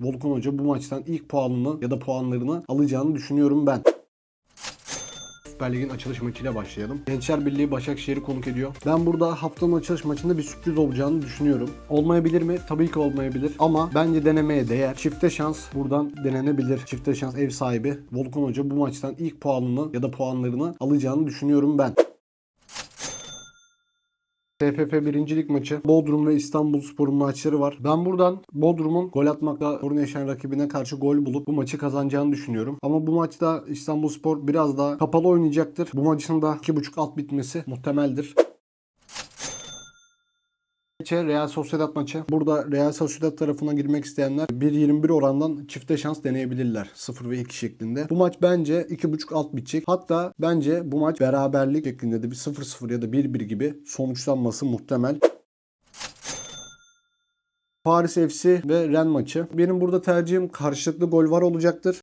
Volkan Hoca bu maçtan ilk puanını ya da puanlarını alacağını düşünüyorum ben. Süper Lig'in açılış maçıyla başlayalım. Gençler Birliği Başakşehir'i konuk ediyor. Ben burada haftanın açılış maçında bir sürpriz olacağını düşünüyorum. Olmayabilir mi? Tabii ki olmayabilir. Ama bence denemeye değer. Çifte şans buradan denenebilir. Çifte şans ev sahibi Volkan Hoca bu maçtan ilk puanını ya da puanlarını alacağını düşünüyorum ben. TFF 1. Lig maçı. Bodrum ve İstanbul Spor'un maçları var. Ben buradan Bodrum'un gol atmakla sorun yaşayan rakibine karşı gol bulup bu maçı kazanacağını düşünüyorum. Ama bu maçta İstanbul Spor biraz daha kapalı oynayacaktır. Bu maçın da 2.5 alt bitmesi muhtemeldir. Maçı Real Sociedad maçı. Burada Real Sociedad tarafına girmek isteyenler 1.21 orandan çifte şans deneyebilirler. 0 ve 2 şeklinde. Bu maç bence 2.5 alt bitecek. Hatta bence bu maç beraberlik şeklinde de bir 0-0 ya da 1-1 gibi sonuçlanması muhtemel. Paris FC ve Ren maçı. Benim burada tercihim karşılıklı gol var olacaktır.